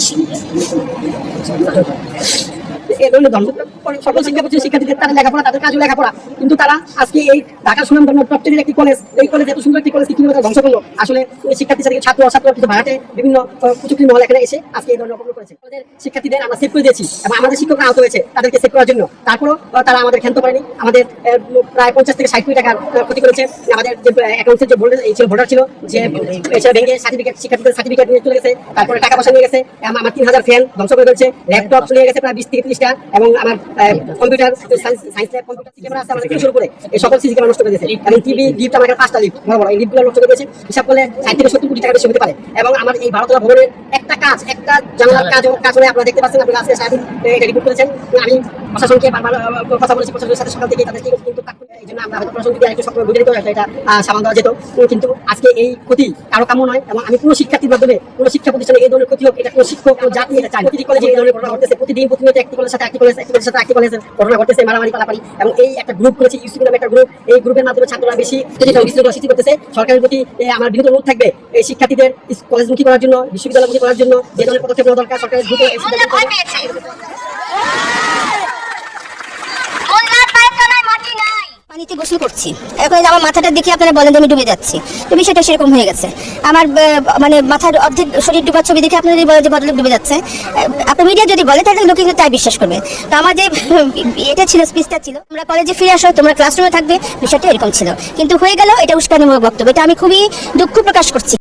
しいです。সকল শিক্ষা শিক্ষার্থীদের তারা লেখাপড়া, তাদের কাজও লেখাপড়া। কিন্তু তারা আজকে এই ঢাকা সুনাম ধর্ম টপটের একটি কলেজ এই কলেজ এত সুন্দর একটি কলেজ তারা ধ্বংস করল? আসলে শিক্ষার্থী ছাত্র ছাত্র ভাড়াটে বিভিন্ন মহল এখানে এসে আজকে এই ধরনের করেছে। আমাদের শিক্ষার্থীদের আমরা সেভ করে দিয়েছি এবং আমাদের আহত হয়েছে তাদেরকে সেভ করার জন্য। তারপরও তারা আমাদের ক্ষান্ত করেনি। আমাদের প্রায় পঞ্চাশ থেকে ষাট কোটি টাকার ক্ষতি করেছে। আমাদের যে অ্যাকাউন্টের যে ভোল্ডার ছিল ভোটার ছিল, যে এসে ভেঙে সার্টিফিকেট শিক্ষার্থীদের সার্টিফিকেট নিয়ে চলে গেছে। তারপরে টাকা পয়সা নিয়ে গেছে। আমার তিন হাজার ফ্যান ধ্বংস করে ফেলছে। ল্যাপটপ চলে গেছে প্রায় বিশ থেকে ত্রিশটা। এবং আমার computer science lab computer camera আছে আমাদের শুরু করে, এই সকল সিসি ক্যামেরা নষ্ট করে দিয়েছে। এবং টিভি লিফট আমার পাঁচটা লিফট বড় বড়, এই লিফটগুলো নষ্ট করে দিয়েছে। হিসাব করলে ষাট থেকে সত্তর কোটি টাকা বেশি হতে পারে। এবং আমার এই ভারতলা ভবনের একটা কাজ, একটা জানালার কাজ কাজ হলে আপনারা দেখতে পাচ্ছেন, আপনারা আজকে সাহেব এটা রিপোর্ট করেছেন। আমি প্রশাসনকে কথা বলেছি, প্রশাসনের সাথে সকাল থেকে তাদেরকে কিন্তু এই জন্য যেত। কিন্তু আজকে এই ক্ষতি কারও কাম্য নয় এবং আমি পুরো শিক্ষার্থীর মাধ্যমে পুরো শিক্ষা প্রতিষ্ঠানে এই ধরনের ক্ষতি হোক, এটা কোনো শিক্ষক, কোনো জাতি, এটা প্রতিটি কলেজে এই ধরনের ঘটনা ঘটতেছে প্রতিদিন প্রতিনিয়ত একটি কলেজের সাথে একটি কলেজ একটি কলেজের সাথে একটি কলেজের ঘটনা ঘটতেছে মারামারি পালাপারি এবং এই একটা গ্রুপ করেছে ইউসিপি নামে একটা গ্রুপ এই গ্রুপের মাধ্যমে ছাত্ররা বেশি বিশৃঙ্খলা করতেছে। সরকারের প্রতি আমার বিরুদ্ধে অনুরোধ থাকবে এই শিক্ষার্থীদের কলেজমুখী করার জন্য বিশ্ববিদ্যালয়মুখী করার জন্য, যে ধরনের পদক্ষেপ নেওয়া দরকার, সরকারের দ্রুত গোসল করছি। এখন আমার মাথাটা দেখে আপনারা বলেন আমি ডুবে যাচ্ছি। তো বিষয়টা সেরকম হয়ে গেছে। আমার মানে মাথার অর্ধেক শরীর ডুবার ছবি দেখে আপনারা যদি বলেন যে ভদ্রলোক ডুবে যাচ্ছে আপনার মিডিয়া যদি বলে তাহলে লোকে তাই বিশ্বাস করবে। তো আমার যে, এটা ছিল স্পিচটা ছিল। তোমরা কলেজে ফিরে আসো, তোমরা ক্লাসরুমে থাকবে, বিষয়টা এরকম ছিল। কিন্তু হয়ে গেল, এটা উস্কানিমূলক বক্তব্য। এটা আমি খুবই দুঃখ প্রকাশ করছি।